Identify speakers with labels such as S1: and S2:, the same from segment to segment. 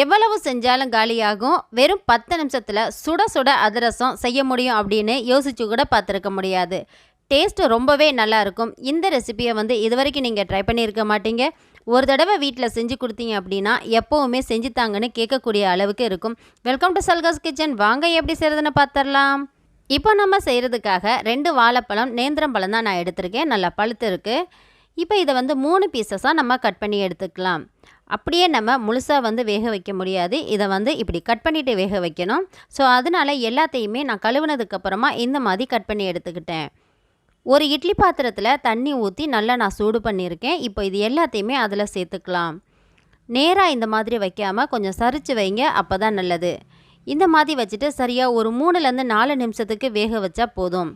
S1: எவ்வளவு செஞ்சாலும் காலியாகும். வெறும் பத்து நிமிஷத்தில் சுட சுட அதிரசம் செய்ய முடியும் அப்படின்னு யோசிச்சு கூட பார்த்துருக்க முடியாது. டேஸ்ட்டு ரொம்பவே நல்லா இருக்கும். இந்த ரெசிபியை வந்து இது வரைக்கும் நீங்கள் ட்ரை பண்ணியிருக்க மாட்டீங்க. ஒரு தடவை வீட்டில் செஞ்சு கொடுத்தீங்க அப்படின்னா எப்போவுமே செஞ்சு தாங்கன்னு கேட்கக்கூடிய அளவுக்கு இருக்கும். வெல்கம் டு சல்காஸ் கிச்சன் வாங்க எப்படி செய்கிறதுன்னு பார்த்துடலாம். இப்போ நம்ம செய்கிறதுக்காக ரெண்டு வாழைப்பழம் நேந்திரம் பழம் தான் நான் எடுத்திருக்கேன். நல்லா பழுத்து இருக்குது இப்போ இதை வந்து மூணு பீசஸாக நம்ம கட் பண்ணி எடுத்துக்கலாம். அப்படியே நம்ம முழுசாக வந்து வேக வைக்க முடியாது. இதை வந்து இப்படி கட் பண்ணிவிட்டு வேக வைக்கணும். ஸோ அதனால எல்லாத்தையுமே நான் கழுவுனதுக்கப்புறமா இந்த மாதிரி கட் பண்ணி எடுத்துக்கிட்டேன். ஒரு இட்லி பாத்திரத்தில் தண்ணி ஊற்றி நல்லா நான் சூடு பண்ணியிருக்கேன். இப்போ இது எல்லாத்தையுமே அதில் சேர்த்துக்கலாம். நேராக இந்த மாதிரி வைக்காமல் கொஞ்சம் சரித்து வைங்க அப்போ தான் நல்லது. இந்த மாதிரி வச்சுட்டு சரியாக ஒரு மூணுலேருந்து நாலு நிமிஷத்துக்கு வேக வச்சா போதும்.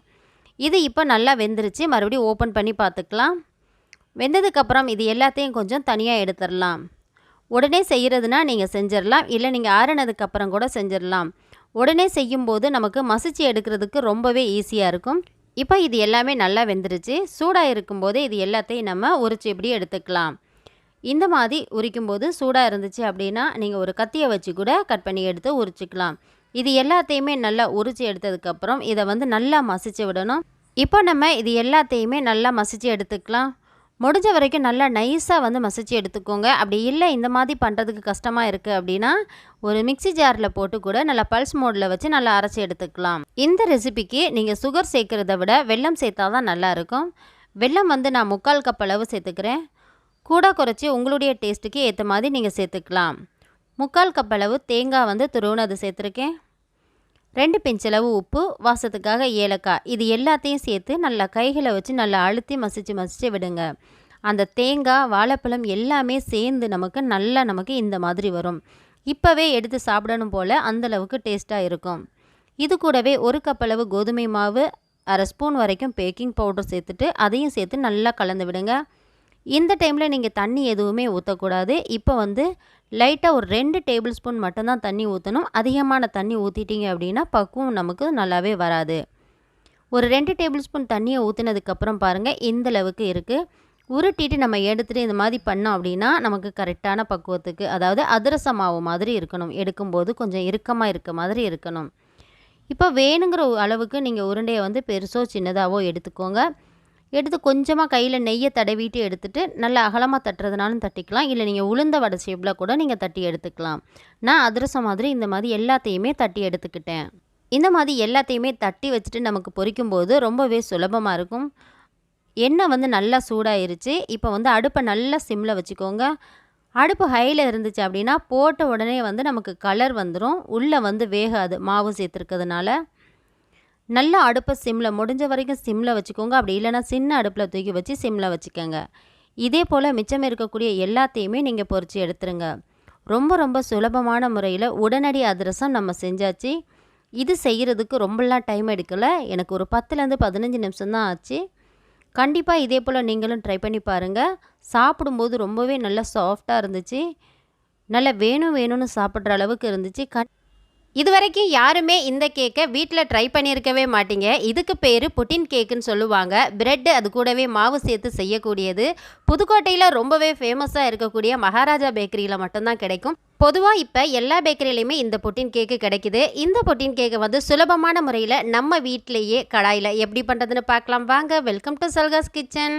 S1: இது இப்போ நல்லா வெந்துருச்சு. மறுபடியும் ஓப்பன் பண்ணி பார்த்துக்கலாம். வெந்ததுக்கப்புறம் இது எல்லாத்தையும் கொஞ்சம் தனியாக எடுத்துடலாம் உடனே செய்கிறதுனா நீங்கள் செஞ்சிடலாம். இல்லை நீங்கள் ஆறினதுக்கப்புறம் கூட செஞ்சிடலாம். உடனே செய்யும்போது நமக்கு மசிச்சு எடுக்கிறதுக்கு ரொம்பவே ஈஸியாக இருக்கும். இப்போ இது எல்லாமே நல்லா வெந்துருச்சு. சூடாக இருக்கும்போதே இது எல்லாத்தையும் நம்ம உரிச்சு இப்படி எடுத்துக்கலாம். இந்த மாதிரி உரிக்கும்போது சூடாக இருந்துச்சு அப்படின்னா நீங்கள் ஒரு கத்தியை வச்சு கூட கட் பண்ணி எடுத்து உரிச்சிக்கலாம். இது எல்லாத்தையுமே நல்லா உரிச்சு எடுத்ததுக்கப்புறம் இதை வந்து நல்லா மசிச்சு விடணும். இப்போ நம்ம இது எல்லாத்தையுமே நல்லா மசிச்சு எடுத்துக்கலாம். முடிஞ்ச வரைக்கும் நல்லா நைஸாக வந்து மசிச்சு எடுத்துக்கோங்க. அப்படி இல்லை இந்த மாதிரி பண்ணுறதுக்கு கஷ்டமாக இருக்குது அப்படின்னா ஒரு மிக்ஸி ஜாரில் போட்டு கூட நல்லா பல்ஸ் மோடில் வச்சு நல்லா அரைச்சி எடுத்துக்கலாம். இந்த ரெசிபிக்கு நீங்கள் சுகர் சேர்க்குறத விட வெல்லம் சேர்த்தா தான் நல்லாயிருக்கும் வெல்லம் வந்து நான் முக்கால் கப் அளவு சேர்த்துக்கிறேன். கூட குறைச்சி உங்களுடைய டேஸ்ட்டுக்கு ஏற்ற மாதிரி நீங்கள் சேர்த்துக்கலாம். முக்கால் கப் அளவு தேங்காய் வந்து துருவுனது சேர்த்துருக்கேன். ரெண்டு பிஞ்சளவு உப்பு வாசத்துக்காக ஏலக்காய். இது எல்லாத்தையும் சேர்த்து நல்லா கைகளை வச்சு நல்லா அழுத்தி மசிச்சு மசிச்சு விடுங்க. அந்த தேங்காய் வாழைப்பழம் எல்லாமே சேர்ந்து நமக்கு நல்லா நமக்கு இந்த மாதிரி வரும். இப்போவே எடுத்து சாப்பிடணும் போல் அந்தளவுக்கு டேஸ்ட்டாக இருக்கும். இது கூடவே ஒரு கப்பளவு கோதுமை மாவு அரை ஸ்பூன் வரைக்கும் பேக்கிங் பவுடர் சேர்த்துட்டு அதையும் சேர்த்து நல்லா கலந்து விடுங்க. இந்த டைமில் நீங்கள் தண்ணி எதுவுமே ஊற்றக்கூடாது இப்போ வந்து லைட்டாக ஒரு ரெண்டு டேபிள் ஸ்பூன் மட்டும்தான் தண்ணி ஊற்றணும் அதிகமான தண்ணி ஊற்றிட்டீங்க அப்படின்னா பக்குவம் நமக்கு நல்லாவே வராது. ஒரு ரெண்டு டேபிள் ஸ்பூன் தண்ணியை ஊற்றினதுக்கப்புறம் பாருங்கள் இந்தளவுக்கு இருக்குது உருட்டிட்டு நம்ம எடுத்துகிட்டு இந்த மாதிரி பண்ணோம் அப்படின்னா நமக்கு கரெக்டான பக்குவத்துக்கு அதாவது அதிரச மாவு மாதிரி இருக்கணும். எடுக்கும்போது கொஞ்சம் இறுக்கமாக இருக்க மாதிரி இருக்கணும். இப்போ வேணுங்கிற அளவுக்கு நீங்கள் உருண்டையை வந்து பெருசோ சின்னதாகவோ எடுத்துக்கோங்க. எடுத்து கொஞ்சமாக கையில் நெய்யை தடவிட்டு எடுத்துகிட்டு நல்லா அகலமாக தட்டுறதுனாலும் தட்டிக்கலாம். இல்லை நீங்கள் உளுந்த வடை ஷேப்பில் கூட நீங்கள் தட்டி எடுத்துக்கலாம். நான் அதிரசம் மாதிரி இந்த மாதிரி எல்லாத்தையுமே தட்டி எடுத்துக்கிட்டேன். இந்த மாதிரி எல்லாத்தையுமே தட்டி வச்சுட்டு நமக்கு பொறிக்கும்போது ரொம்பவே சுலபமாக இருக்கும். எண்ணெய் வந்து நல்லா சூடாயிருச்சு. இப்போ வந்து அடுப்பை நல்லா சிம்மில் வச்சுக்கோங்க. அடுப்பு ஹையில் இருந்துச்சு அப்படின்னா போட்ட உடனே வந்து நமக்கு கலர் வந்துடும் உள்ளே வந்து வேகாது. மாவு சேர்த்துருக்கிறதுனால. நல்லா அடுப்பை சிம்மில் முடிஞ்ச வரைக்கும் சிம்மில் வச்சுக்கோங்க. அப்படி இல்லைன்னா சின்ன அடுப்பில் தூக்கி வச்சு சிம்மில் வச்சுக்கோங்க. இதே போல் மிச்சம் இருக்கக்கூடிய எல்லாத்தையுமே நீங்கள் பொறிச்சு எடுத்துருங்க. ரொம்ப ரொம்ப சுலபமான முறையில் உடனடி அதிரசம் நம்ம செஞ்சாச்சு. இது செய்கிறதுக்கு ரொம்பலாம் டைம் எடுக்கலை. எனக்கு ஒரு பத்துலேருந்து பதினஞ்சு நிமிஷம் தான் ஆச்சு. கண்டிப்பாக இதே போல் நீங்களும் ட்ரை பண்ணி பாருங்கள் சாப்பிடும்போது ரொம்பவே நல்லா சாஃப்டாக இருந்துச்சு. நல்லா வேணும் வேணும்னு சாப்பிட்ற அளவுக்கு இருந்துச்சு. கட் இது வரைக்கும் யாருமே இந்த கேக்கை வீட்டில் ட்ரை பண்ணியிருக்கவே மாட்டீங்க. இதுக்கு பேர் புட்டின் கேக்குன்னு சொல்லுவாங்க. பிரெட் அது கூடவே மாவு சேர்த்து செய்யக்கூடியது. புதுக்கோட்டையில் ரொம்பவே ஃபேமஸாக இருக்கக்கூடிய மகாராஜா பேக்கரியில் மட்டும்தான் கிடைக்கும். பொதுவாக இப்போ எல்லா பேக்கரியிலையுமே இந்த புட்டின் கேக்கு கிடைக்குது. இந்த புட்டின் கேக்கை வந்து சுலபமான முறையில் நம்ம வீட்டிலேயே கடாயில் எப்படி பண்ணுறதுன்னு பார்க்கலாம். வாங்க வெல்கம் டு சல்காஸ் கிச்சன்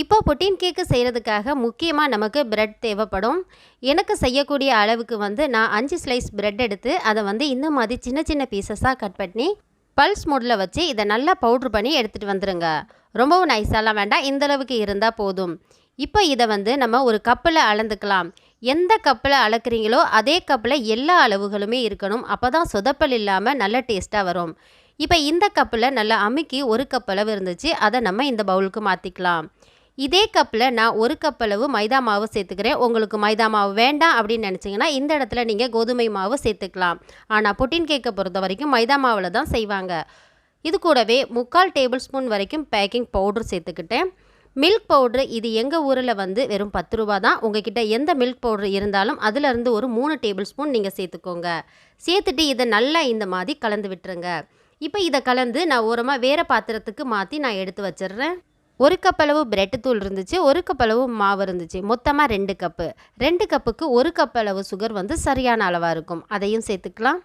S1: இப்போ புட்டின் கேக்கு செய்கிறதுக்காக முக்கியமாக நமக்கு பிரெட் தேவைப்படும். எனக்கு செய்யக்கூடிய அளவுக்கு வந்து நான் அஞ்சு ஸ்லைஸ் பிரெட் எடுத்து அதை வந்து இந்த மாதிரி சின்ன சின்ன பீசஸாக கட் பண்ணி பல்ஸ் மூடில் வச்சு இதை நல்லா பவுட்ரு பண்ணி எடுத்துகிட்டு வந்துடுங்க ரொம்பவும் நைஸாலாம் வேண்டாம். இந்த அளவுக்கு இருந்தால் போதும். இப்போ இதை வந்து நம்ம ஒரு கப்பில் அளந்துக்கலாம். எந்த கப்பில் அளக்குறீங்களோ அதே கப்பில் எல்லா அளவுகளுமே இருக்கணும். அப்போ தான் சொதப்பல் இல்லாமல் நல்ல டேஸ்ட்டாக வரும். இப்போ இந்த கப்பில் நல்லா அமுக்கி ஒரு கப் அளவு இருந்துச்சு. அதை நம்ம இந்த பவுலுக்கு மாற்றிக்கலாம் இதே கப்பில் நான் ஒரு கப் அளவு மைதா மாவு சேர்த்துக்கிறேன். உங்களுக்கு மைதா மாவு வேண்டாம் அப்படின்னு நினச்சிங்கன்னா இந்த இடத்துல நீங்கள் கோதுமை மாவு சேர்த்துக்கலாம். ஆனால் புட்டின் கேக்கை பொறுத்த வரைக்கும் மைதா மாவில் தான் செய்வாங்க. இது கூடவே முக்கால் டேபிள் ஸ்பூன் வரைக்கும் பேக்கிங் பவுட்ரு சேர்த்துக்கிட்டேன். மில்க் பவுட்ரு இது எங்கள் ஊரில் வந்து வெறும் பத்து ரூபா தான். உங்ககிட்ட எந்த மில்க் பவுட்ரு இருந்தாலும் அதிலிருந்து ஒரு மூணு டேபிள் ஸ்பூன் நீங்கள் சேர்த்துக்கோங்க. சேர்த்துட்டு இதை நல்லா இந்த மாதிரி கலந்து விட்டுருங்க. இப்போ இதை கலந்து நான் ஓரமாக வேறு பாத்திரத்துக்கு மாற்றி நான் எடுத்து வச்சிடுறேன். ஒரு கப் அளவு பிரெட் தூள் இருந்துச்சு ஒரு கப் அளவு மாவு இருந்துச்சு. மொத்தமாக ரெண்டு கப்பு ரெண்டு கப்புக்கு ஒரு கப் அளவு சுகர் வந்து சரியான அளவாக இருக்கும். அதையும் சேர்த்துக்கலாம்.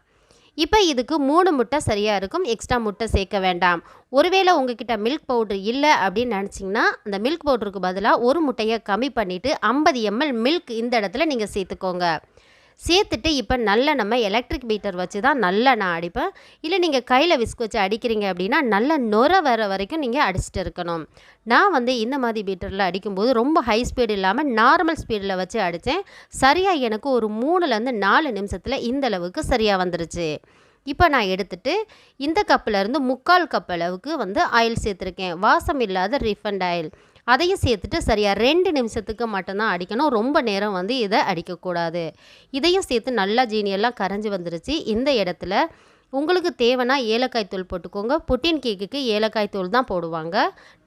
S1: இப்போ இதுக்கு மூணு முட்டை சரியாக இருக்கும். எக்ஸ்ட்ரா முட்டை சேர்க்க வேண்டாம். ஒருவேளை உங்ககிட்ட மில்க் பவுட்ரு இல்லை அப்படின்னு நினச்சிங்கன்னா அந்த மில்க் பவுட்ருக்கு பதிலாக ஒரு முட்டையை கம்மி பண்ணிவிட்டு ஐம்பது எம்எல் மில்க் இந்த இடத்துல நீங்கள் சேர்த்துக்கோங்க. சேர்த்துட்டு இப்போ நல்லா நம்ம எலக்ட்ரிக் பீட்டர் வச்சு தான் நல்லா நான் அடிப்பேன். இல்லை நீங்கள் கையில் விஸ்க் வச்சு அடிக்கிறீங்க அப்படின்னா நல்லா நுர வர வரைக்கும் நீங்கள் அடிச்சிட்டு இருக்கணும். நான் வந்து இந்த மாதிரி பீட்டரில் அடிக்கும்போது ரொம்ப ஹை ஸ்பீடு இல்லாமல் நார்மல் ஸ்பீடில் வச்சு அடித்தேன் சரியாக எனக்கு ஒரு மூணுலேருந்து நாலு நிமிஷத்தில் இந்த அளவுக்கு சரியாக வந்துருச்சு. இப்போ நான் எடுத்துட்டு இந்த கப்பிலேருந்து முக்கால் கப் அளவுக்கு வந்து ஆயில் சேர்த்துருக்கேன். வாசம் இல்லாத ரீஃபண்ட் ஆயில் அதையும் சேர்த்துட்டு சரியாக ரெண்டு நிமிஷத்துக்கு மட்டும்தான் அடிக்கணும். ரொம்ப நேரம் வந்து இதை அடிக்கக்கூடாது. இதையும் சேர்த்து நல்லா ஜீனியெல்லாம் கரைஞ்சி வந்துருச்சு. இந்த இடத்துல உங்களுக்கு தேவைன்னா ஏலக்காய் தூள் போட்டுக்கோங்க. புட்டின் கேக்குக்கு ஏலக்காய் தூள் தான் போடுவாங்க.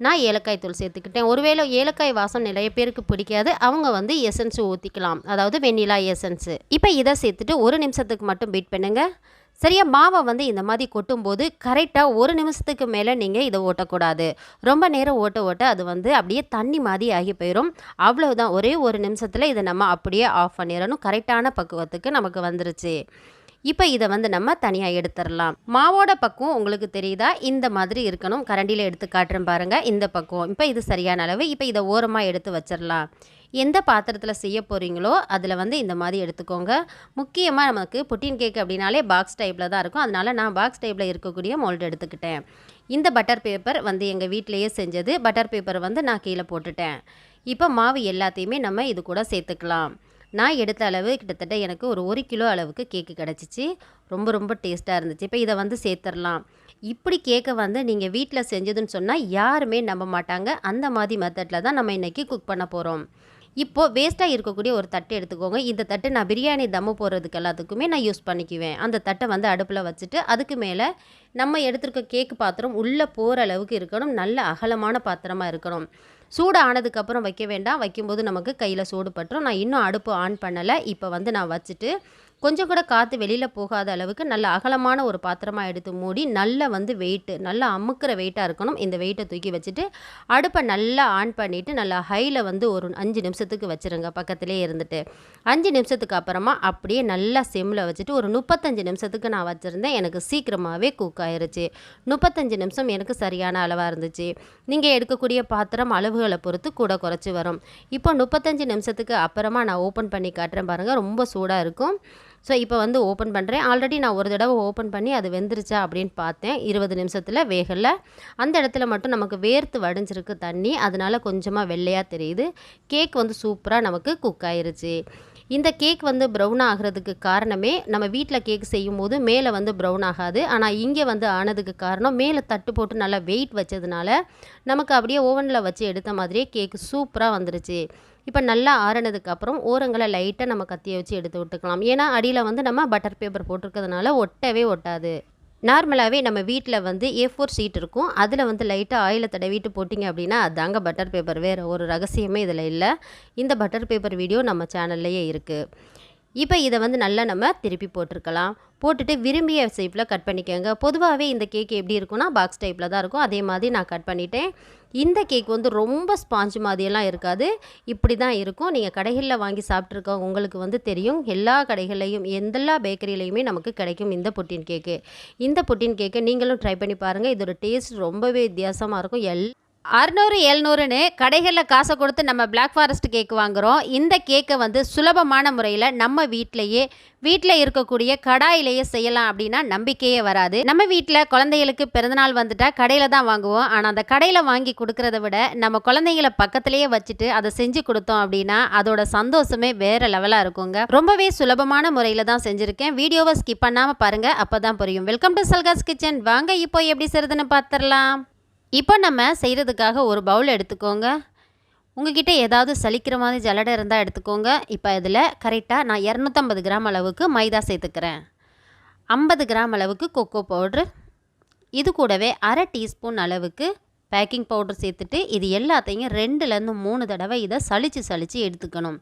S1: நான் ஏலக்காய் தூள் சேர்த்துக்கிட்டேன். ஒருவேளை ஏலக்காய் வாசம் நிறைய பேருக்கு பிடிக்காது. அவங்க வந்து எசன்ஸ் ஊற்றிக்கலாம் அதாவது வெண்ணிலா எசன்ஸு இப்போ இதை சேர்த்துட்டு ஒரு நிமிஷத்துக்கு மட்டும் பீட் பண்ணுங்கள் சரியா மாவை வந்து இந்த மாதிரி கொட்டும்போது கரெக்டாக ஒரு நிமிஷத்துக்கு மேலே நீங்கள் இதை ஓட்டக்கூடாது. ரொம்ப நேரம் ஓட்ட ஓட்ட அது வந்து அப்படியே தண்ணி மாதிரி ஆகி போயிடும் அவ்வளோதான் ஒரே ஒரு நிமிஷத்தில் இதை நம்ம அப்படியே ஆஃப் பண்ணிடணும். கரெக்டான பக்குவத்துக்கு நமக்கு வந்துருச்சு. இப்போ இதை வந்து நம்ம தனியாக எடுத்துடலாம் மாவோட பக்குவம் உங்களுக்கு தெரியுதா? இந்த மாதிரி இருக்கணும். கரண்டியில் எடுத்து காட்டுறேன் பாருங்கள் இந்த பக்குவம். இப்போ இது சரியான அளவு. இப்போ இதை ஓரமாக எடுத்து வச்சிடலாம் எந்த பாத்திரத்தில் செய்ய போகிறீங்களோ அதில் வந்து இந்த மாதிரி எடுத்துக்கோங்க. முக்கியமாக நமக்கு புட்டின் கேக் அப்படின்னாலே பாக்ஸ் டைப்பில் தான் இருக்கும். அதனால் நான் பாக்ஸ் டைப்பில் இருக்கக்கூடிய மோல்டு எடுத்துக்கிட்டேன். இந்த பட்டர் பேப்பர் வந்து எங்கள் வீட்டிலையே செஞ்சது. பட்டர் பேப்பர் வந்து நான் கீழே போட்டுட்டேன். இப்போ மாவு எல்லாத்தையுமே நம்ம இது கூட சேர்த்துக்கலாம். நான் எடுத்த அளவு கிட்டத்தட்ட எனக்கு ஒரு ஒரு கிலோ அளவுக்கு கேக்கு கிடச்சிச்சு. ரொம்ப ரொம்ப டேஸ்ட்டாக இருந்துச்சு. இப்போ இதை வந்து சேர்த்துடலாம். இப்படி கேக்கை வந்து நீங்கள் வீட்டில் செஞ்சதுன்னு சொன்னால் யாருமே நம்ப மாட்டாங்க. அந்த மாதிரி மெத்தடில் தான் நம்ம இன்றைக்கி குக் பண்ண போகிறோம் இப்போது வேஸ்ட்டாக இருக்கக்கூடிய ஒரு தட்டு எடுத்துக்கோங்க. இந்த தட்டு நான் பிரியாணி தம்மு போடுறதுக்கு எல்லாத்துக்குமே நான் யூஸ் பண்ணிக்குவேன். அந்த தட்டை வந்து அடுப்பில் வச்சுட்டு அதுக்கு மேலே நம்ம எடுத்துருக்க கேக்கு பாத்திரம் உள்ளே போகிற அளவுக்கு இருக்கணும். நல்ல அகலமான பாத்திரமாக இருக்கணும். சூடு ஆனதுக்கப்புறம் வைக்க வேண்டாம். வைக்கும்போது நமக்கு கையில் சூடு பட்டுரும். நான் இன்னும் அடுப்பு ஆன் பண்ணலை. இப்போ வந்து நான் வச்சுட்டு கொஞ்சம் கூட காற்று வெளியில் போகாத அளவுக்கு நல்ல அகலமான ஒரு பாத்திரமாக எடுத்து மூடி நல்ல வந்து வெயிட்டு நல்லா அமுக்கிற வெயிட்டாக இருக்கணும். இந்த வெயிட்டை தூக்கி வச்சுட்டு அடுப்பை நல்லா ஆன் பண்ணிவிட்டு நல்லா ஹையில் வந்து ஒரு அஞ்சு நிமிஷத்துக்கு வச்சுருங்க பக்கத்துலேயே இருந்துட்டு. அஞ்சு நிமிஷத்துக்கு அப்புறமா அப்படியே நல்லா சிம்மில் வச்சுட்டு ஒரு முப்பத்தஞ்சு நிமிஷத்துக்கு நான் வச்சுருந்தேன். எனக்கு சீக்கிரமாகவே குக் ஆயிருச்சு. முப்பத்தஞ்சு நிமிஷம் எனக்கு சரியான அளவாக இருந்துச்சு. நீங்கள் எடுக்கக்கூடிய பாத்திரம் அளவுகளை பொறுத்து கூட குறைச்சி வரும். இப்போ முப்பத்தஞ்சு நிமிஷத்துக்கு அப்புறமா நான் ஓப்பன் பண்ணி காட்டுறேன் பாருங்கள் ரொம்ப சூடாக இருக்கும். ஸோ இப்போ வந்து ஓப்பன் பண்ணுறேன் ஆல்ரெடி நான் ஒரு தடவை ஓப்பன் பண்ணி அது வெந்துருச்சா அப்படின்னு பார்த்தேன். இருபது நிமிஷத்தில் வேகலை. அந்த இடத்துல மட்டும் நமக்கு வேர்த்து வடிஞ்சிருக்கு தண்ணி அதனால் கொஞ்சமாக வெள்ளையாக தெரியுது. கேக் வந்து சூப்பராக நமக்கு குக் ஆயிருச்சு. இந்த கேக் வந்து ப்ரௌன் ஆகிறதுக்கு காரணமே நம்ம வீட்டில் கேக் செய்யும் போது மேலே வந்து ப்ரௌன் ஆகாது. ஆனால் இங்கே வந்து ஆனதுக்கு காரணம் மேலே தட்டு போட்டு நல்லா வெயிட் வச்சதுனால நமக்கு அப்படியே ஓவனில் வச்சு எடுத்த மாதிரியே கேக் சூப்பராக வந்துருச்சு. இப்போ நல்லா ஆறினதுக்கப்புறம் ஓரங்களை லைட்டாக நம்ம கத்தியை வச்சு எடுத்து விட்டுக்கலாம். ஏன்னா அடியில் வந்து நம்ம பட்டர் பேப்பர் போட்டிருக்கிறதுனால ஒட்டவே ஒட்டாது. நார்மலாகவே நம்ம வீட்டில் வந்து ஏ ஃபோர் ஷீட் இருக்கும். அதில் வந்து லைட்டாக ஆயிலை தடவிட்டு போட்டிங்க அப்படின்னா அதாங்க பட்டர் பேப்பர் வேறு ஒரு ரகசியமே இதில் இல்லை. இந்த பட்டர் பேப்பர் வீடியோ நம்ம சேனல்லையே இருக்குது இப்போ இதை வந்து நல்லா நம்ம திருப்பி போட்டிருக்கலாம். போட்டுட்டு விரும்பிய ஷேப்பில் கட் பண்ணிக்கோங்க. பொதுவாகவே இந்த கேக் எப்படி இருக்கும்னா பாக்ஸ் டைப்பில் தான் இருக்கும். அதே மாதிரி நான் கட் பண்ணிட்டேன். இந்த கேக் வந்து ரொம்ப ஸ்பாஞ்ச் மாதிரியெல்லாம் இருக்காது. இப்படி தான் இருக்கும். நீங்கள் கடைகளில் வாங்கி சாப்பிட்ருக்க உங்களுக்கு வந்து தெரியும். எல்லா கடைகள்லையும் எந்தெல்லா பேக்கரியிலையுமே நமக்கு கிடைக்கும் இந்த புட்டின் கேக்கு இந்த புட்டின் கேக்கை நீங்களும் ட்ரை பண்ணி பாருங்கள் இதோட டேஸ்ட் ரொம்பவே வித்தியாசமாக இருக்கும். எல் அறுநூறு எழுநூறுன்னு கடைகளில் காசை கொடுத்து நம்ம பிளாக் ஃபாரஸ்ட் கேக் வாங்குகிறோம் இந்த கேக்கை வந்து சுலபமான முறையில் நம்ம வீட்டிலையே வீட்டில் இருக்கக்கூடிய கடாயிலேயே செய்யலாம் அப்படின்னா நம்பிக்கையே வராது. நம்ம வீட்டில் குழந்தைகளுக்கு பிறந்தநாள் வந்துட்டா கடையில் தான் வாங்குவோம். ஆனால் அந்த கடையில் வாங்கி கொடுக்கறத விட நம்ம குழந்தைங்களை பக்கத்துலேயே வச்சுட்டு அதை செஞ்சு கொடுத்தோம் அப்படின்னா அதோட சந்தோஷமே வேறு லெவலாக இருக்குங்க. ரொம்பவே சுலபமான முறையில் தான் செஞ்சுருக்கேன். வீடியோவை ஸ்கிப் பண்ணாமல் பாருங்கள் அப்போ தான் புரியும். வெல்கம் டு சல்காஸ் கிச்சன் வாங்க இப்போ எப்படி செய்கிறதுன்னு பார்த்துடலாம் இப்போ நம்ம செய்கிறதுக்காக ஒரு பவுல் எடுத்துக்கோங்க. உங்ககிட்ட ஏதாவது சலிக்கிற மாதிரி ஜலடை இருந்தால் எடுத்துக்கோங்க. இப்போ இதில் கரெக்டாக நான் இரநூத்தம்பது கிராம் அளவுக்கு மைதா சேர்த்துக்கிறேன். ஐம்பது கிராம் அளவுக்கு கொக்கோ பவுட்ரு இது கூடவே அரை டீஸ்பூன் அளவுக்கு பேக்கிங் பவுடர் சேர்த்துட்டு இது எல்லாத்தையும் ரெண்டுலேருந்து மூணு தடவை இதை சலித்து சலித்து எடுத்துக்கணும்.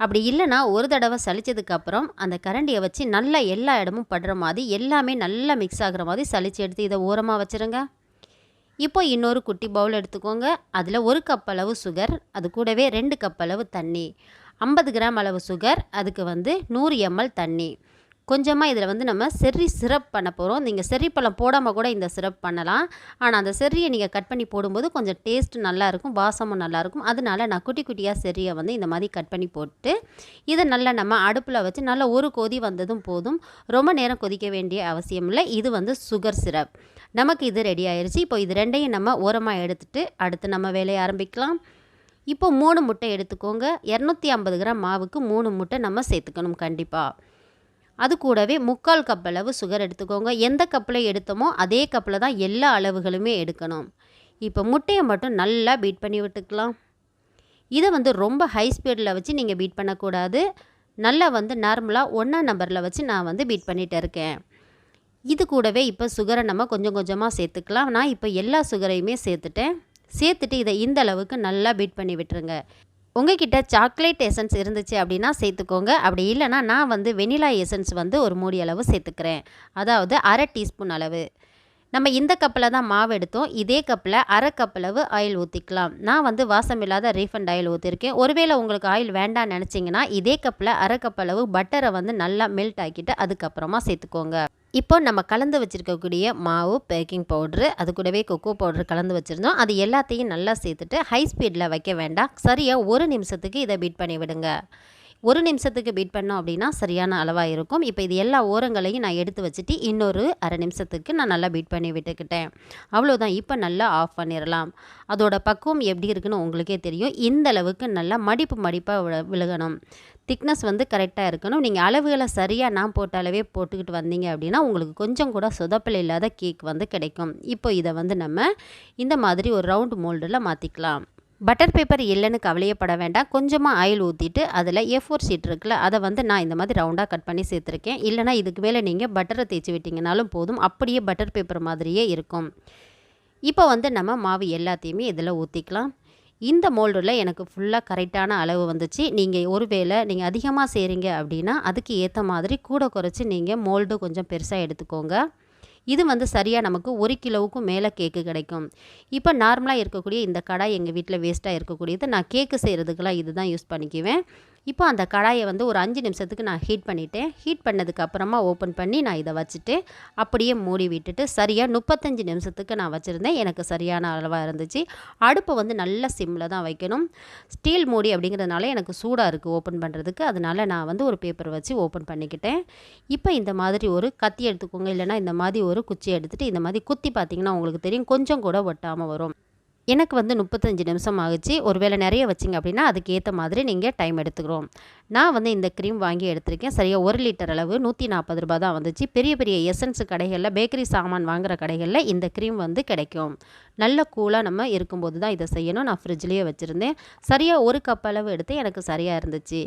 S1: அப்படி இல்லைன்னா ஒரு தடவை சளிச்சதுக்கப்புறம் அந்த கரண்டியை வச்சு நல்லா எல்லா இடமும் படுற மாதிரி எல்லாமே நல்லா மிக்ஸ் ஆகுற மாதிரி சலித்து எடுத்து இதை ஓரமாக வச்சுருங்க. இப்போ இன்னொரு குட்டி பவுல் எடுத்துக்கோங்க. அதில் ஒரு கப் அளவு சுகர் அது கூடவே ரெண்டு கப் அளவு தண்ணி. ஐம்பது கிராம் அளவு சுகர் அதுக்கு வந்து நூறு எம்எல் தண்ணி. கொஞ்சமாக இதில் வந்து நம்ம செர்ரி சிரப் பண்ண போகிறோம் நீங்கள் செர்ரி பழம் போடாமல் கூட இந்த சிரப் பண்ணலாம். ஆனால் அந்த செர்ரியை நீங்கள் கட் பண்ணி போடும்போது கொஞ்சம் டேஸ்ட் நல்லாயிருக்கும் வாசமும் நல்லாயிருக்கும் அதனால நான் குட்டி குட்டியாக செர்ரியை வந்து இந்த மாதிரி கட் பண்ணி போட்டு இதை நல்லா நம்ம அடுப்பில் வச்சு நல்லா ஒரு கொதி வந்ததும் போதும். ரொம்ப நேரம் கொதிக்க வேண்டிய அவசியம் இல்லை. இது வந்து சுகர் சிரப். நமக்கு இது ரெடி ஆயிடுச்சு இப்போ இது ரெண்டையும் நம்ம ஓரமாக எடுத்துட்டு அடுத்து நம்ம வேலையை ஆரம்பிக்கலாம். இப்போ மூணு முட்டை எடுத்துக்கோங்க. இரநூத்தி ஐம்பது கிராம் மாவுக்கு மூணு முட்டை நம்ம சேர்த்துக்கணும் கண்டிப்பாக அது கூடவே முக்கால் கப் அளவு சுகர் எடுத்துக்கோங்க. எந்த கப்பில் எடுத்தோமோ அதே கப்பில் தான் எல்லா அளவுகளுமே எடுக்கணும். இப்போ முட்டையை மட்டும் நல்லா பீட் பண்ணி விட்டுக்கலாம். இதை வந்து ரொம்ப ஹை ஸ்பீடில் வச்சு நீங்கள் பீட் பண்ணக்கூடாது. நல்லா வந்து நார்மலாக ஒன்றா நம்பரில் வச்சு நான் வந்து பீட் பண்ணிகிட்டு இருக்கேன். இது கூடவே இப்போ சுகரை நம்ம கொஞ்சம் கொஞ்சமாக சேர்த்துக்கலாம். நான் இப்போ எல்லா சுகரையுமே சேர்த்துட்டேன். சேர்த்துட்டு இதை இந்த அளவுக்கு நல்லா பீட் பண்ணி விட்டுருங்க. உங்ககிட்ட சாக்லேட் எசன்ஸ் இருந்துச்சு அப்படின்னா சேர்த்துக்கோங்க. அப்படி இல்லைனா நான் வந்து வெனிலா எசன்ஸ் வந்து ஒரு மூடி அளவு சேர்த்துக்கிறேன். அதாவது அரை டீஸ்பூன் அளவு. நம்ம இந்த கப்பில் தான் மாவு எடுத்தோம். இதே கப்பில் அரை கப் அளவு ஆயில் ஊற்றிக்கலாம் நான் வந்து வாசம் இல்லாத ரீஃபண்ட் ஆயில் ஊற்றிருக்கேன் ஒருவேளை உங்களுக்கு ஆயில் வேண்டாம்னு நினச்சிங்கன்னா இதே கப்பில் அரை கப் அளவு பட்டரை வந்து நல்லா மெல்ட் ஆக்கிட்டு அதுக்கப்புறமா சேர்த்துக்கோங்க. இப்போ நம்ம கலந்து வச்சுருக்கக்கூடிய மாவு பேக்கிங் பவுட்ரு அது கூடவே கொக்கோ பவுட்ரு கலந்து வச்சுருந்தோம். அது எல்லாத்தையும் நல்லா சேர்த்துட்டு ஹை ஸ்பீடில் வைக்க வேண்டாம். சரியாக ஒரு நிமிஷத்துக்கு இதை பீட் பண்ணி விடுங்க. ஒரு நிமிஷத்துக்கு பீட் பண்ணோம் அப்படின்னா சரியான அளவாக இருக்கும். இப்போ இது எல்லா ஓரங்களையும் நான் எடுத்து வச்சுட்டு இன்னொரு அரை நிமிஷத்துக்கு நான் நல்லா பீட் பண்ணி விட்டுக்கிட்டேன். அவ்வளோதான். இப்போ நல்லா ஆஃப் பண்ணிடலாம் அதோட பக்குவம் எப்படி இருக்குன்னு உங்களுக்கே தெரியும். இந்த அளவுக்கு நல்லா மடிப்பு மடிப்பாக விழுகணும். திக்னஸ் வந்து கரெக்டாக இருக்கணும். நீங்கள் அளவுகளை சரியாக நான் போட்ட அளவே போட்டுக்கிட்டு வந்தீங்க அப்படின்னா உங்களுக்கு கொஞ்சம் கூட சொதப்பல் இல்லாத கேக் வந்து கிடைக்கும். இப்போ இதை வந்து நம்ம இந்த மாதிரி ஒரு ரவுண்ட் மோல்டில் மாற்றிக்கலாம் பட்டர் பேப்பர் இல்லைன்னு கவலையப்பட வேண்டாம். கொஞ்சமாக ஆயில் ஊற்றிட்டு அதில் ஏ ஃபோர் ஷீட் இருக்குல்ல அதை வந்து நான் இந்த மாதிரி ரவுண்டாக கட் பண்ணி சேர்த்துருக்கேன். இல்லைனா இதுக்கு மேலே நீங்கள் பட்டரை தேய்ச்சி விட்டிங்கனாலும் போதும். அப்படியே பட்டர் பேப்பர் மாதிரியே இருக்கும். இப்போ வந்து நம்ம மாவு எல்லாத்தையுமே இதில் ஊற்றிக்கலாம் இந்த மோல்டில் எனக்கு ஃபுல்லாக கரெக்டான அளவு வந்துச்சு. நீங்கள் ஒருவேளை நீங்கள் அதிகமாக செய்கிறீங்க அப்படின்னா அதுக்கு ஏற்ற மாதிரி கூட குறைச்சி நீங்கள் மோல்டு கொஞ்சம் பெருசாக எடுத்துக்கோங்க. இது வந்து சரியாக நமக்கு ஒரு கிலோவுக்கும் மேலே கேக்கு கிடைக்கும். இப்போ நார்மலாக இருக்கக்கூடிய இந்த கடாய் எங்கள் வீட்டில் வேஸ்ட்டாக இருக்கக்கூடியது நான் கேக்கு செய்கிறதுக்கெல்லாம் இது தான் யூஸ் பண்ணிக்குவேன். இப்போ அந்த கடாயை வந்து ஒரு அஞ்சு நிமிஷத்துக்கு நான் ஹீட் பண்ணிட்டேன். ஹீட் பண்ணதுக்கு அப்புறமா ஓப்பன் பண்ணி நான் இதை வச்சுட்டு அப்படியே மூடி விட்டுட்டு சரியாக முப்பத்தஞ்சு நிமிஷத்துக்கு நான் வச்சுருந்தேன். எனக்கு சரியான அளவாக இருந்துச்சு. அடுப்பை வந்து நல்ல சிம்மில் தான் வைக்கணும். ஸ்டீல் மூடி அப்படிங்கிறதுனால எனக்கு சூடாக இருக்குது ஓப்பன் பண்ணுறதுக்கு அதனால் நான் வந்து ஒரு பேப்பர் வச்சு ஓப்பன் பண்ணிக்கிட்டேன். இப்போ இந்த மாதிரி ஒரு கத்தி எடுத்துக்கோங்க. இல்லைனா இந்த மாதிரி ஒரு குச்சி எடுத்துகிட்டு இந்த மாதிரி குத்தி பார்த்திங்கன்னா உங்களுக்கு தெரியும். கொஞ்சம் கூட ஒட்டாமல் வரும். எனக்கு வந்து முப்பத்தஞ்சு நிமிஷம் ஆகுச்சு. ஒருவேளை நிறைய வச்சிங்க அப்படின்னா அதுக்கேற்ற மாதிரி நீங்கள் டைம் எடுத்துக்கிறோம். நான் வந்து இந்த க்ரீம் வாங்கி எடுத்திருக்கேன். சரியாக ஒரு லிட்டர் அளவு நூற்றி நாற்பது ரூபா தான் வந்துச்சு. பெரிய பெரிய எசன்ஸ் கடைகளில் பேக்கரி சாமான் வாங்குகிற கடைகளில் இந்த க்ரீம் வந்து கிடைக்கும். நல்ல கூலாக நம்ம இருக்கும்போது தான் இதை செய்யணும். நான் ஃப்ரிட்ஜ்லேயே வச்சுருந்தேன். சரியாக ஒரு கப் அளவு எடுத்து எனக்கு சரியாக இருந்துச்சு.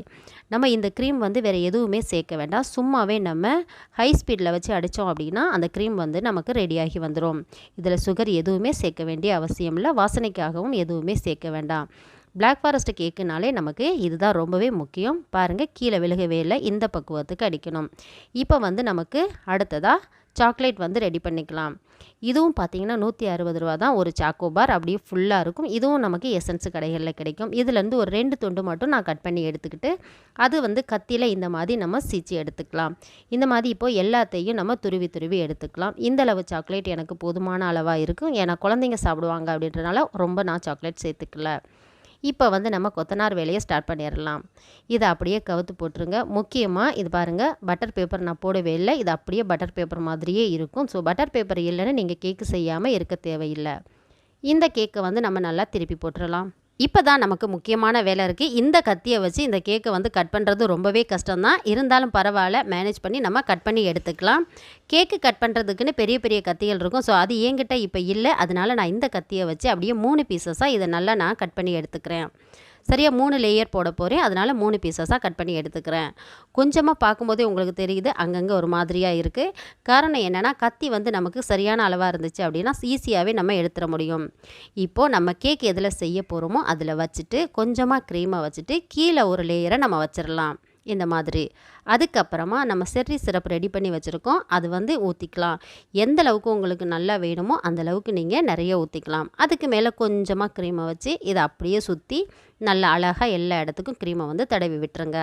S1: நம்ம இந்த க்ரீம் வந்து வேறு எதுவுமே சேர்க்க வேண்டாம். சும்மாவே நம்ம ஹை ஸ்பீடில் வச்சு அடித்தோம் அப்படின்னா அந்த க்ரீம் வந்து நமக்கு ரெடியாகி வந்துடும் இதில் சுகர் எதுவுமே சேர்க்க வேண்டிய அவசியம் இல்லை. வாசனைக்காகவும் எதுவுமே சேர்க்க வேண்டாம். பிளாக் ஃபாரஸ்ட் கேக்குனாலே நமக்கு இதுதான் ரொம்பவே முக்கியம். பாருங்கள் கீழே விழுகவே இல்லை இந்த பக்குவத்துக்கு அடிக்கணும். இப்போ வந்து நமக்கு அடுத்ததாக சாக்லேட் வந்து ரெடி பண்ணிக்கலாம். இதுவும் பார்த்தீங்கன்னா நூற்றி அறுபது ரூபா தான் ஒரு சாக்கோபார் அப்படியே ஃபுல்லாக இருக்கும். இதுவும் நமக்கு எசன்ஸ் கடைகளில் கிடைக்கும். இதுலேருந்து ஒரு ரெண்டு துண்டு மட்டும் நான் கட் பண்ணி எடுத்துக்கிட்டு அது வந்து கத்தியில் இந்த மாதிரி நம்ம சீச்சி எடுத்துக்கலாம். இந்த மாதிரி இப்போது எல்லாத்தையும் நம்ம துருவி துருவி எடுத்துக்கலாம். இந்த அளவு சாக்லேட் எனக்கு போதுமான அளவாக இருக்கும். ஏன்னா குழந்தைங்க சாப்பிடுவாங்க அப்படின்றனால ரொம்ப நான் சாக்லேட் சேர்த்துக்கல. இப்போ வந்து நம்ம கொத்தனார் வேலையை ஸ்டார்ட் பண்ணிடலாம். இதை அப்படியே கவுத்து போட்டுருங்க. முக்கியமாக இது பாருங்கள் பட்டர் பேப்பர் நான் போடவே இல்லை. இது அப்படியே பட்டர் பேப்பர் மாதிரியே இருக்கும். ஸோ பட்டர் பேப்பர் இல்லைன்னு நீங்கள் கேக்கு செய்யாமல் இருக்க தேவையில்லை. இந்த கேக்கை வந்து நம்ம நல்லா திருப்பி போட்டுடலாம். இப்போ தான் நமக்கு முக்கியமான வேலை இருக்குது இந்த கத்தியை வச்சு இந்த கேக்கை வந்து கட் பண்ணுறது ரொம்பவே கஷ்டம்தான். இருந்தாலும் பரவாயில்ல மேனேஜ் பண்ணி நம்ம கட் பண்ணி எடுத்துக்கலாம். கேக்கு கட் பண்ணுறதுக்குன்னு பெரிய பெரிய கத்திகள் இருக்கும். ஸோ அது என்கிட்ட இப்போ இல்லை. அதனால் நான் இந்த கத்தியை வச்சு அப்படியே மூணு பீசஸாக இதை நல்லா நான் கட் பண்ணி எடுத்துக்கிறேன். சரியாக மூணு லேயர் போட போகிறேன் அதனால் மூணு பீசஸாக கட் பண்ணி எடுத்துக்கிறேன். கொஞ்சமாக பார்க்கும்போதே உங்களுக்கு தெரியுது அங்கங்கே ஒரு மாதிரியாக இருக்குது காரணம் என்னென்னா கத்தி வந்து நமக்கு சரியான அளவாக இருந்துச்சு அப்படின்னா ஈஸியாகவே நம்ம எடுத்துட முடியும். இப்போது நம்ம கேக் எதில் செய்ய போகிறோமோ அதில் வச்சுட்டு கொஞ்சமாக க்ரீமை வச்சுட்டு கீழே ஒரு லேயரை நம்ம வச்சிடலாம் இந்த மாதிரி. அதுக்கப்புறமா நம்ம செர்ரி சிரப் ரெடி பண்ணி வச்சுருக்கோம். அது வந்து ஊற்றிக்கலாம் எந்த அளவுக்கு உங்களுக்கு நல்லா வேணுமோ அந்த அளவுக்கு நீங்கள் நிறைய ஊற்றிக்கலாம் அதுக்கு மேலே கொஞ்சமாக க்ரீமை வச்சு இதை அப்படியே சுற்றி நல்லா அழகாக எல்லா இடத்துக்கும் க்ரீமை வந்து தடவி விட்டுருங்க.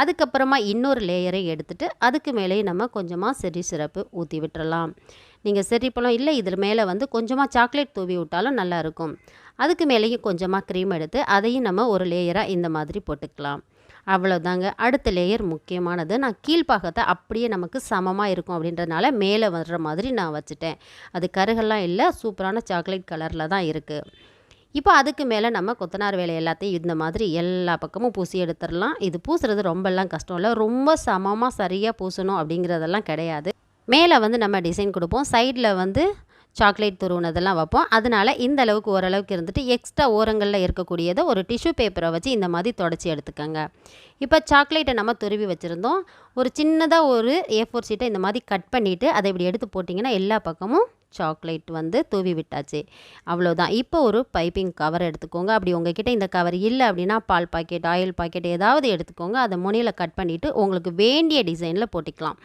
S1: அதுக்கப்புறமா இன்னொரு லேயரை எடுத்துகிட்டு அதுக்கு மேலேயும் நம்ம கொஞ்சமாக செரி சிரப்பு ஊற்றி விட்டுறலாம். நீங்கள் செரி பழம் இல்லை இதில் மேலே வந்து கொஞ்சமாக சாக்லேட் தூவி விட்டாலும் நல்லாயிருக்கும் அதுக்கு மேலேயும் கொஞ்சமாக க்ரீம் எடுத்து அதையும் நம்ம ஒரு லேயராக இந்த மாதிரி போட்டுக்கலாம். அவ்வளோதாங்க அடுத்த லேயர் முக்கியமானது நான் கீழ்ப்பாகத்தை அப்படியே நமக்கு சமமாக இருக்கும் அப்படின்றதுனால மேலே வர்ற மாதிரி நான் வச்சுட்டேன். அது கருகெல்லாம் இல்லை சூப்பரான சாக்லேட் கலரில் தான் இருக்குது இப்போ அதுக்கு மேலே நம்ம கொத்தனார் வேலை எல்லாத்தையும் இந்த மாதிரி எல்லா பக்கமும் பூசி எடுத்துடலாம். இது பூசுறது ரொம்பலாம் கஷ்டம் இல்லை. ரொம்ப சமமாக சரியாக பூசணும் அப்படிங்கிறதெல்லாம் கிடையாது. மேலே வந்து நம்ம டிசைன் கொடுப்போம். சைடில் வந்து சாக்லேட் துருவுனதெல்லாம் வைப்போம். அதனால் இந்த அளவுக்கு ஓரளவுக்கு இருந்துட்டு எக்ஸ்ட்ரா ஓரங்களில் இருக்கக்கூடியதை ஒரு டிஷ்யூ பேப்பரை வச்சு இந்த மாதிரி தொடச்சி எடுத்துக்கோங்க. இப்போ சாக்லேட்டை நம்ம துருவி வச்சுருந்தோம். ஒரு சின்னதாக ஒரு ஏ ஃபோர் ஷீட்டை இந்த மாதிரி கட் பண்ணிவிட்டு அதை இப்படி எடுத்து போட்டிங்கன்னா எல்லா பக்கமும் சாக்லேட் வந்து தூவி விட்டாச்சு. அவ்வளோதான் இப்போ ஒரு பைப்பிங் கவர் எடுத்துக்கோங்க. அப்படி உங்ககிட்ட இந்த கவர் இல்லை அப்படின்னா பால் பாக்கெட் ஆயில் பாக்கெட் ஏதாவது எடுத்துக்கோங்க. அதை முனையில் கட் பண்ணிவிட்டு உங்களுக்கு வேண்டிய டிசைனில் போட்டிக்கலாம்.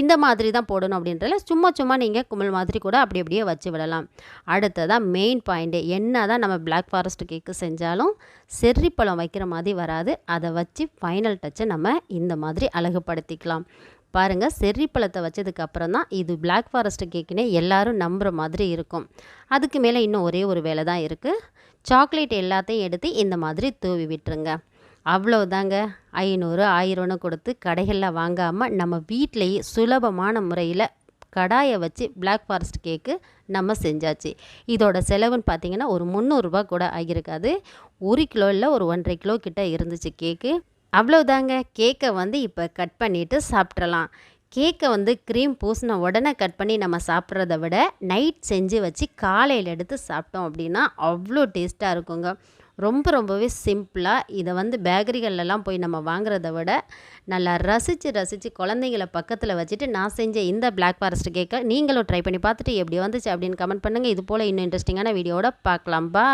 S1: இந்த மாதிரி தான் போடணும் அப்படின்றல சும்மா சும்மா நீங்கள் குமிழ் மாதிரி கூட அப்படி அப்படியே வச்சு விடலாம். அடுத்ததான் மெயின் பாயிண்ட்டு என்ன தான் நம்ம பிளாக் ஃபாரஸ்ட் கேக்கு செஞ்சாலும் செர்ரி பழம் வைக்கிற மாதிரி வராது. அதை வச்சு ஃபைனல் டச்சை நம்ம இந்த மாதிரி அழகுபடுத்திக்கலாம். பாருங்கள் செர்ரி பழத்தை வச்சதுக்கு அப்புறம் தான் இது பிளாக் ஃபாரஸ்ட் கேக்குனே எல்லாரும் நம்புகிற மாதிரி இருக்கும். அதுக்கு மேலே இன்னும் ஒரே ஒரு வேலை தான் இருக்குது சாக்லேட் எல்லாத்தையும் எடுத்து இந்த மாதிரி தூவி விட்டுருங்க. அவ்வளோதாங்க ஐநூறு ஆயிரம்னு கொடுத்து கடைகளில் வாங்காமல் நம்ம வீட்டிலையே சுலபமான முறையில் கடாயை வச்சு பிளாக் ஃபாரஸ்ட் கேக்கு நம்ம செஞ்சாச்சு. இதோட செலவுன்னு பார்த்தீங்கன்னா ஒரு முந்நூறுரூபா கூட ஆகியிருக்காது ஒரு கிலோ இல்லை ஒரு ஒன்றரை கிலோ கிட்ட இருந்துச்சு கேக்கு அவ்வளோதாங்க கேக்கை வந்து இப்போ கட் பண்ணிவிட்டு சாப்பிட்றலாம் கேக்கை வந்து க்ரீம் பூசின உடனே கட் பண்ணி நம்ம சாப்பிட்றத விட நைட் செஞ்சு வச்சு காலையில் எடுத்து சாப்பிட்டோம் அப்படின்னா அவ்வளோ டேஸ்ட்டாக இருக்குங்க. ரொம்ப ரொம்பவே சிம்பிளாக இதை வந்து பேக்கரிகள்லாம் போய் நம்ம வாங்குறத விட நல்லா ரசித்து ரசித்து குழந்தைங்கள பக்கத்தில் வச்சுட்டு நான் செஞ்ச இந்த பிளாக் ஃபாரஸ்ட் கேக்கை நீங்களும் ட்ரை பண்ணி பார்த்துட்டு எப்படி வந்துச்சு அப்படின்னு கமெண்ட் பண்ணுங்கள் இது போல் இன்னும் இன்ட்ரெஸ்டிங்கான வீடியோட பார்க்கலாம். பா